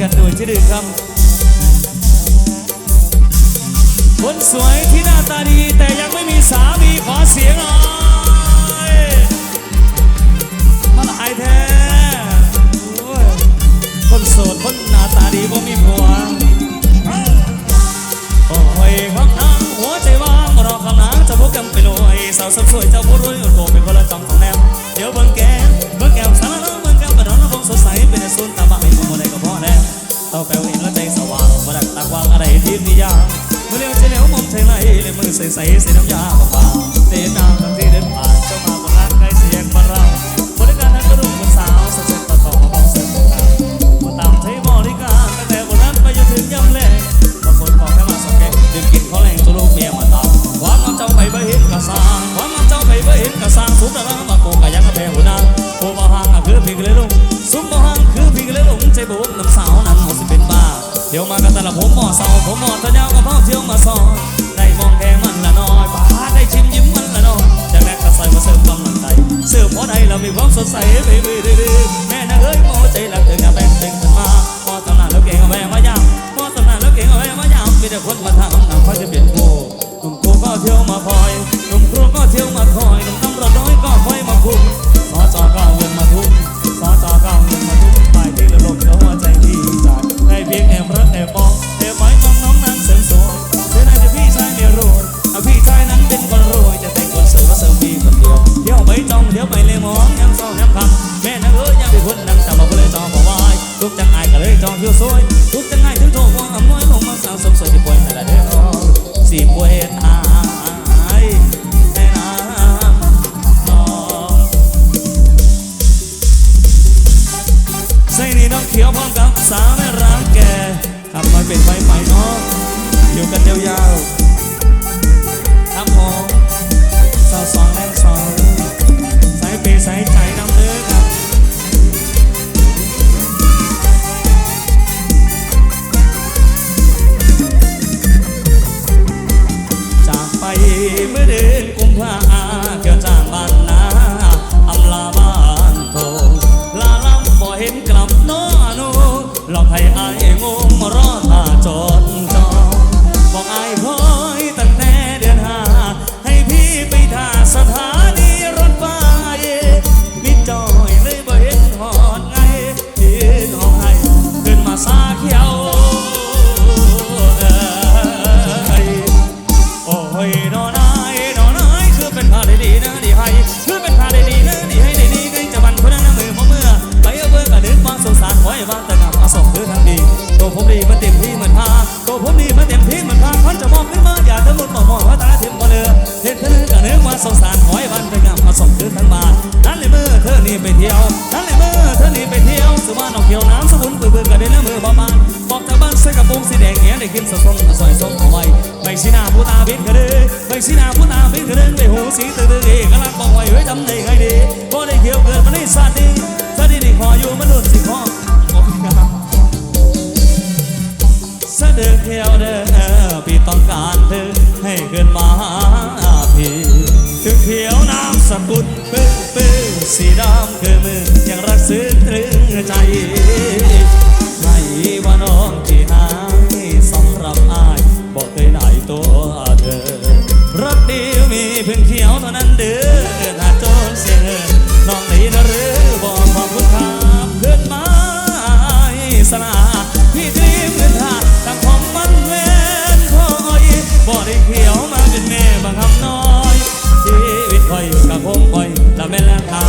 กันโดยที่ดึงครับ คนสวยที่หน้าตาดีแต่ยังไม่มีสามีขอเสียงหน่อยมันหายแท้คนโสดคนหน้าตาดีบ่มีผัวโอ้ยข้างนางหัวใจว่างรอข้างนางจะพบกันไปรวยสาวสวย เจ้าผู้รวยโกเป็นคนละจองของแนมเดี๋ยวเบิ่งแก้เบิ่งแก้มสารน้องเบิ่งแก้กระดอนน้องสดใสเป็นส่วนตาบ้าให้ผมบ่ได้ก็พอ ต่อแปลวเห็นว่าใจสว่างปรดักตากวางอะไรที่นิยามเมื่อเร็วจะเร็วมองใจไหลเลยมือใสใสใสน้ำยาบางๆเตะนางทั้งที่เดินผ่านเจ้ามา I am a สีแดงเงี้ยได้กินสะสมสอยส้มเอาไว้ไปสีหน้าผู้ตาบิดกระเดือไปสีหน้าผู้ตาบิดกระเดือไปหูสีตื่นตื่นเอกลักษณ์บอกไว้ไว้ทำได้ไงดีก็ได้เขียวเกิดมาในชาตินี้ชาตินี้ขออยู่มันุษย์สิขอขอบคุณครับเสด็จเที่ยวเด้อพี่ต้องการเธอให้เกินมาพี่ถึงเขียวน้ำสกุลปื้อปื้อสีดำคือมือยังรักซึ้งตรึงใจไม่ว่าน้อง มีเพียงเขียวเท่านั้นเด้อถ้าโจนเสียเงินน้องได้ยินหรือบอกความคุณค่าขึ้นมาให้สนาพี่เตรียมเงินทาตั้งของมันเว้นคอยบอกได้เขียวมาเป็นแม่บางคำน้อยชีวิตคอยกับคงคอยและแม่และทา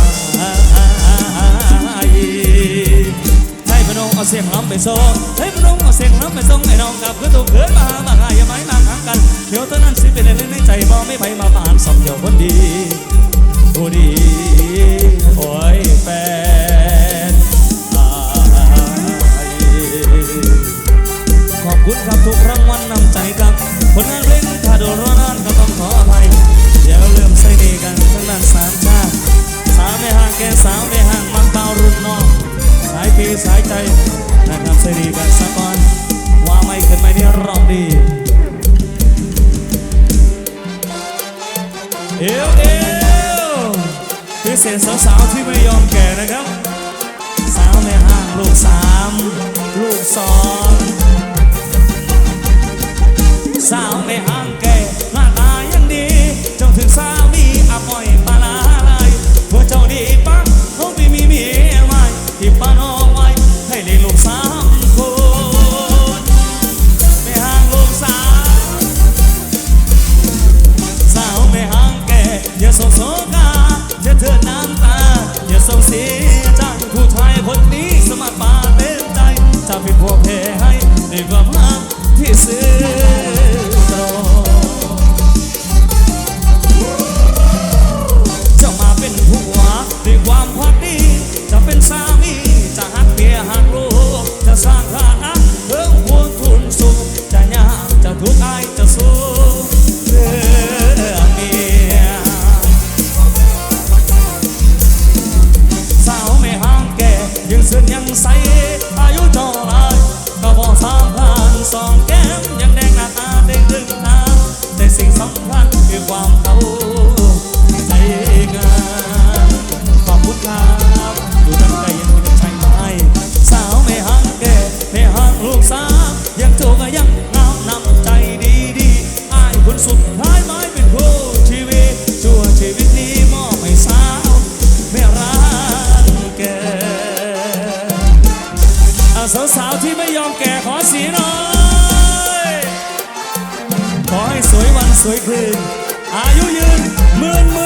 ให้พนมเอาเสียงล้ำไปส่งให้พนมเอาเสียงล้ำไปส่งให้น้องกับคือตัวเขินมามาหายไม้มาง กันเดี๋ยวเท่านั้นสิเป็นเรื่องในใจบ่ไม่ไปมาปานสองเดียวคนดีผู้ดีโอ้ยแฟนอายขอบคุณครับทุกรางวัลนำใจครับผลงานเพลงถ้าโดนร้อนานก็ต้องขออภัยเดี๋ยวเริ่มใส่ดีกันทั้งนั้นสามชาติสาวในห้างแกสาวในห้างมักเบารุ่นน้องสายปีสายใจนะครับสดีกันสักก่อนว่าไม่ขึ้นไม่นี่ร้องดี เอวเอวพิเศษสาวๆที่ไม่ยอมแก่นะครับ สาวในห้างลูกสามลูกสองสาวในห้างแก่ ดีจ้างผู้ชายคนนี้สมัครมาเต็มใจจะเป็นพวกเพให้ด้วยความรักที่ซื่อ สาวๆที่ไม่ยอมแก่ขอสีหน่อย ขอให้สวยวันสวยคืน อายุยืนหมื่นหมื่น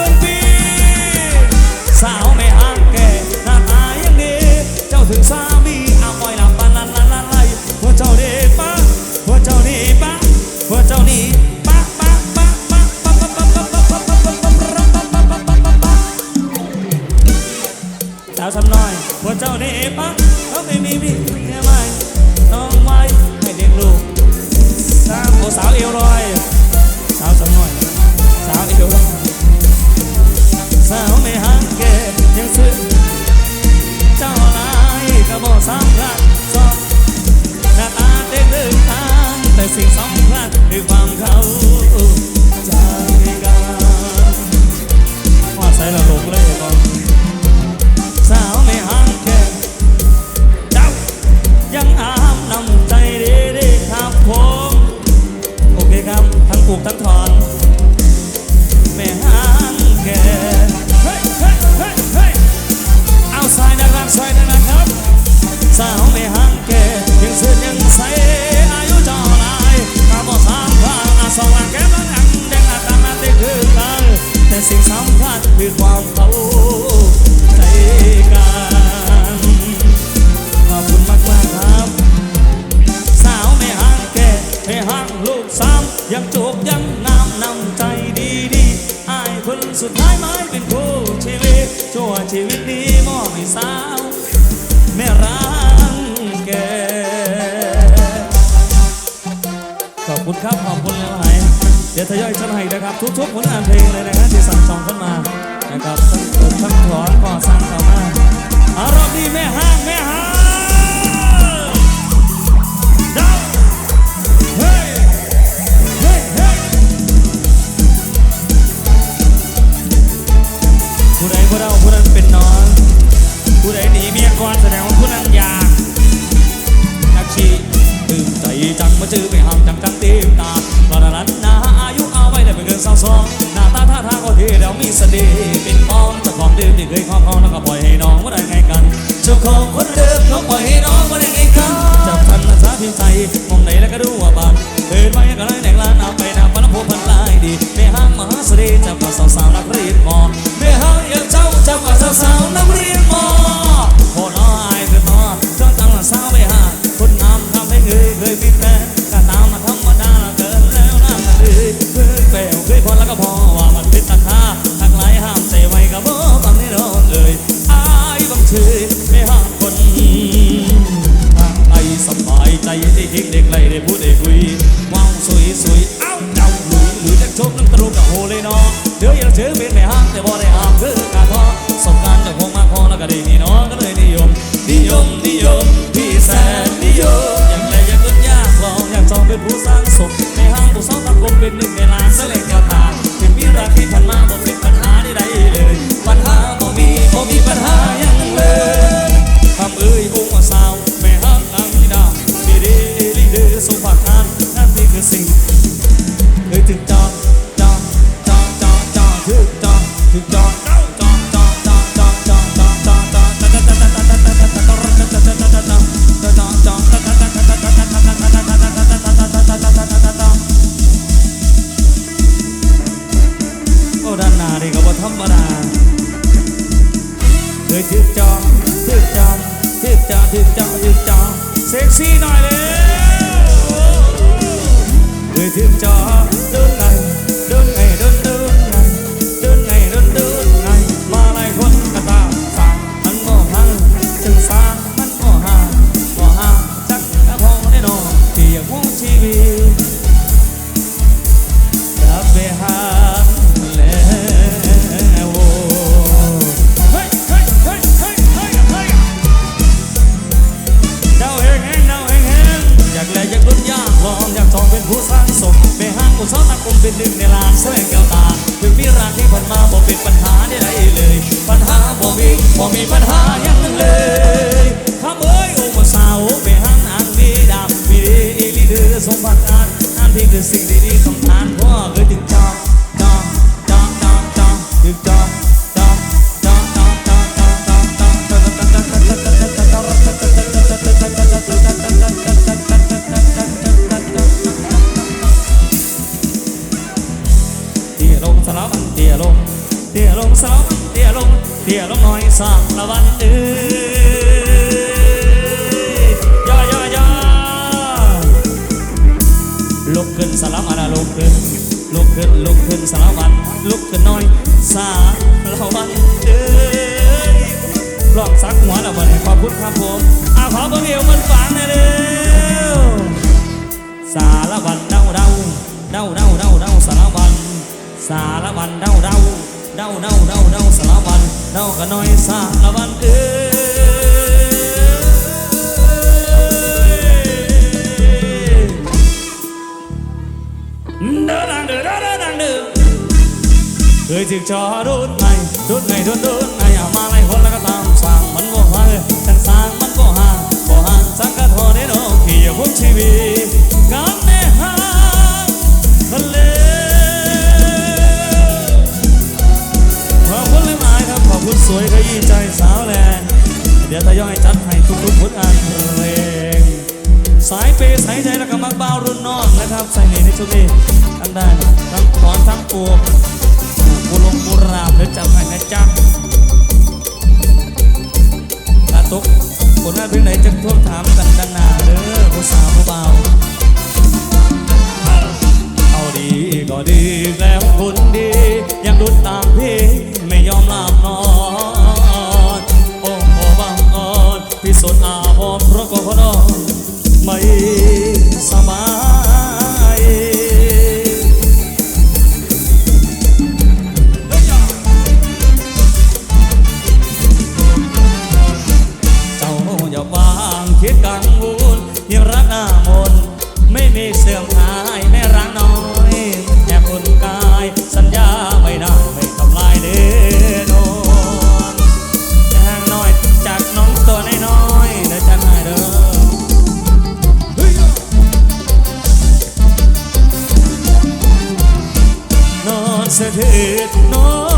สิ่งสองพลาดด้วยความเขา สุดท้ายไม้เป็นคู่ชีวิตชั่วชีวิตนี้มอบให้สาวแม่รังแกขอบคุณครับขอบคุณหล้วไหเดี๋ยวทยอยชั้นให้นะครับ ทุกๆผลงานเพลงเลยนะครับที่สั่งจองเข้ามานะครับทั้งทั้ถอนก่อสร้างต่อมาอารมณ์ดีแม่ห้างแม่ห้าง ก่อแสดงว่าผู้นั้นยากนักชีตื่นใจจังมาจื้อไปห่างจังจังตีมตาตารันนาอายุเอาไว้ได้ไม่เกินสาวสองหน้าตาท่าทางก็ดีแล้วมีเสน่ห์เป็นปอนตะ thương cho Người dịp cho đốt này, đốt này đốt đốt này. À ma này hôn là các làm sáng mắn có hoa người Thằng sáng mắn có hàng, có hàng sáng cắt hoa đến ô kỳ ở chi vì คุณสวยขยี้ใจสาวแลนเดี๋ยวทยอยจัดให้ทุกทุกคผลงานเพลงสายเปสายใจแล้วก็มักบ้ารุ่นน้องนะครับใส่ในในชุดนี้ทั้งด้านทั้งถอนทั้งปวกบุลงบุราบเดี๋ยวจับให้นะจ๊ะตาตุกผลงานเพลงไหนจะท่วงถาม said, hey, no.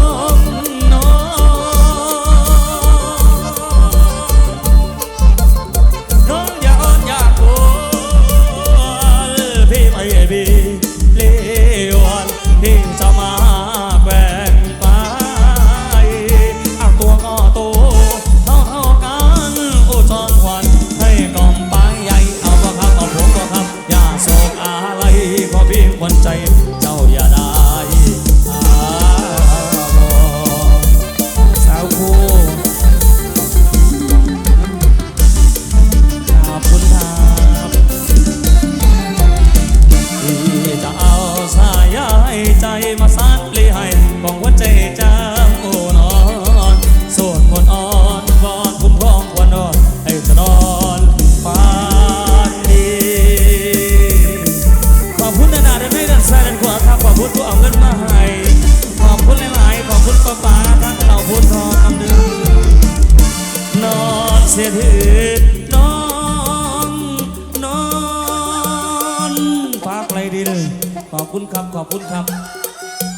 อบคุณครับ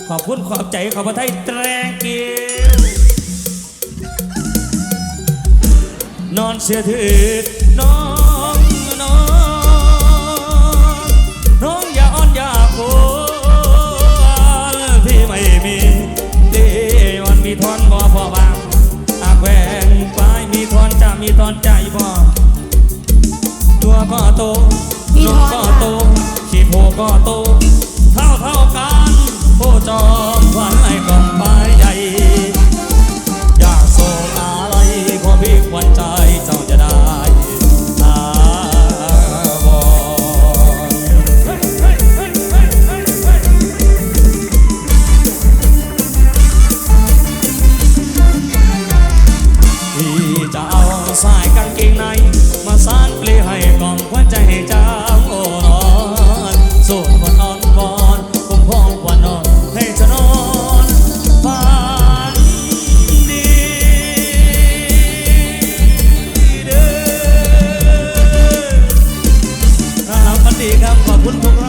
ขอบคุณขอบใจขอบพระไทยแตรงกิวนอนเสียถือน้องน้องน้องอย่าอ่อนอย่าโคพี่ไม่มีเดียวันมีทอนบ่พอบางอาแหวงปลายมีทอนจะมีทอนใจบ่ตัวก็โตนมก็โตขี้โพก็โต จอมขวันไล่กล่อม ครับขอบคุณทุก